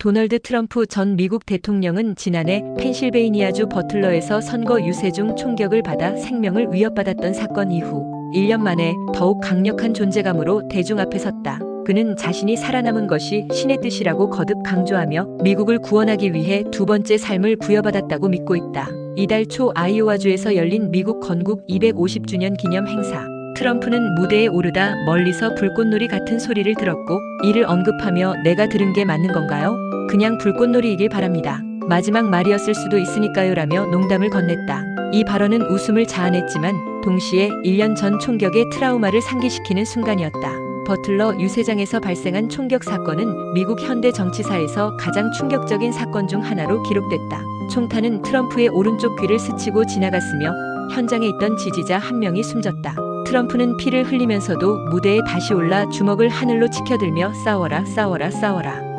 도널드 트럼프 전 미국 대통령은 지난해 펜실베이니아주 버틀러에서 선거 유세 중 총격을 받아 생명을 위협받았던 사건 이후 1년 만에 더욱 강력한 존재감으로 대중 앞에 섰다. 그는 자신이 살아남은 것이 신의 뜻이라고 거듭 강조하며 미국을 구원하기 위해 두 번째 삶을 부여받았다고 믿고 있다. 이달 초 아이오와주에서 열린 미국 건국 250주년 기념 행사. 트럼프는 무대에 오르다 멀리서 불꽃놀이 같은 소리를 들었고 이를 언급하며 내가 들은 게 맞는 건가요? 그냥 불꽃놀이이길 바랍니다. 마지막 말이었을 수도 있으니까요 라며 농담을 건넸다. 이 발언은 웃음을 자아냈지만 동시에 1년 전 총격의 트라우마를 상기시키는 순간이었다. 버틀러 유세장에서 발생한 총격 사건은 미국 현대 정치사에서 가장 충격적인 사건 중 하나로 기록됐다. 총탄은 트럼프의 오른쪽 귀를 스치고 지나갔으며 현장에 있던 지지자 한 명이 숨졌다. 트럼프는 피를 흘리면서도 무대에 다시 올라 주먹을 하늘로 치켜들며 싸워라 싸워라 싸워라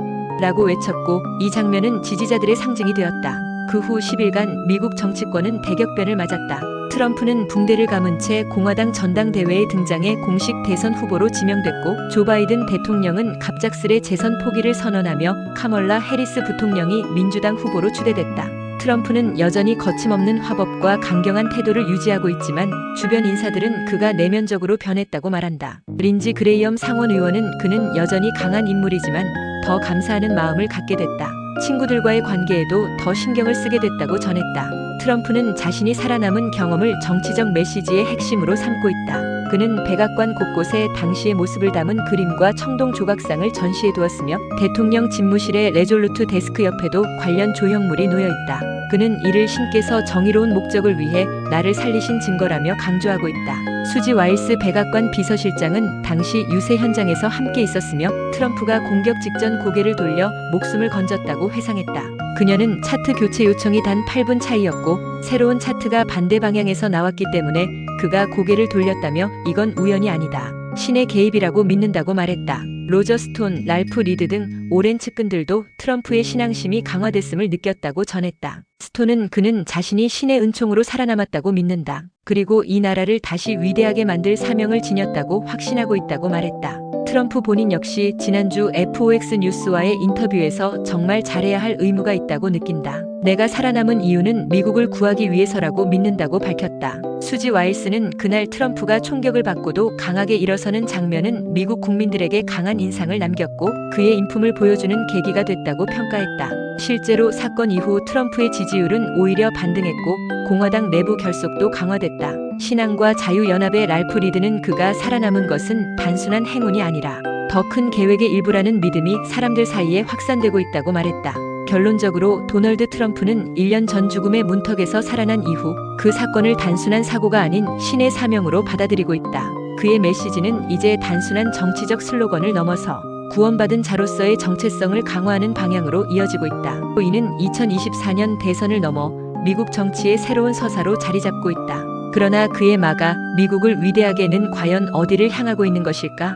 라고 외쳤고 이 장면은 지지자들의 상징이 되었다. 그 후 10일간 미국 정치권은 대격변을 맞았다. 트럼프는 붕대를 감은 채 공화당 전당대회에 등장해 공식 대선 후보로 지명됐고 조 바이든 대통령은 갑작스레 재선 포기를 선언하며 카멀라 해리스 부통령이 민주당 후보로 추대됐다. 트럼프는 여전히 거침없는 화법과 강경한 태도를 유지하고 있지만 주변 인사들은 그가 내면적으로 변했다고 말한다. 린지 그레이엄 상원 의원은 그는 여전히 강한 인물이지만 더 감사하는 마음을 갖게 됐다. 친구들과의 관계에도 더 신경을 쓰게 됐다고 전했다. 트럼프는 자신이 살아남은 경험을 정치적 메시지의 핵심으로 삼고 있다. 그는 백악관 곳곳에 당시의 모습을 담은 그림과 청동 조각상을 전시해 두었으며 대통령 집무실의 레졸루트 데스크 옆에도 관련 조형물이 놓여 있다. 그는 이를 신께서 정의로운 목적을 위해 나를 살리신 증거라며 강조하고 있다. 수지 와일스 백악관 비서실장은 당시 유세 현장에서 함께 있었으며 트럼프가 공격 직전 고개를 돌려 목숨을 건졌다고 회상했다. 그녀는 차트 교체 요청이 단 8분 차이였고 새로운 차트가 반대 방향에서 나왔기 때문에 그가 고개를 돌렸다며 이건 우연이 아니다. 신의 개입이라고 믿는다고 말했다. 로저 스톤, 랄프 리드 등 오랜 측근들도 트럼프의 신앙심이 강화됐음을 느꼈다고 전했다. 스톤은 그는 자신이 신의 은총으로 살아남았다고 믿는다. 그리고 이 나라를 다시 위대하게 만들 사명을 지녔다고 확신하고 있다고 말했다. 트럼프 본인 역시 지난주 FOX 뉴스와의 인터뷰에서 정말 잘해야 할 의무가 있다고 느낀다. 내가 살아남은 이유는 미국을 구하기 위해서라고 믿는다고 밝혔다. 수지 와일스는 그날 트럼프가 총격을 받고도 강하게 일어서는 장면은 미국 국민들에게 강한 인상을 남겼고 그의 인품을 보여주는 계기가 됐다고 평가했다. 실제로 사건 이후 트럼프의 지지율은 오히려 반등했고 공화당 내부 결속도 강화됐다. 신앙과 자유연합의 랄프 리드는 그가 살아남은 것은 단순한 행운이 아니라 더 큰 계획의 일부라는 믿음이 사람들 사이에 확산되고 있다고 말했다. 결론적으로 도널드 트럼프는 1년 전 죽음의 문턱에서 살아난 이후 그 사건을 단순한 사고가 아닌 신의 사명으로 받아들이고 있다. 그의 메시지는 이제 단순한 정치적 슬로건을 넘어서 구원받은 자로서의 정체성을 강화하는 방향으로 이어지고 있다. 이는 2024년 대선을 넘어 미국 정치의 새로운 서사로 자리 잡고 있다. 그러나 그의 마가 미국을 위대하게는 과연 어디를 향하고 있는 것일까?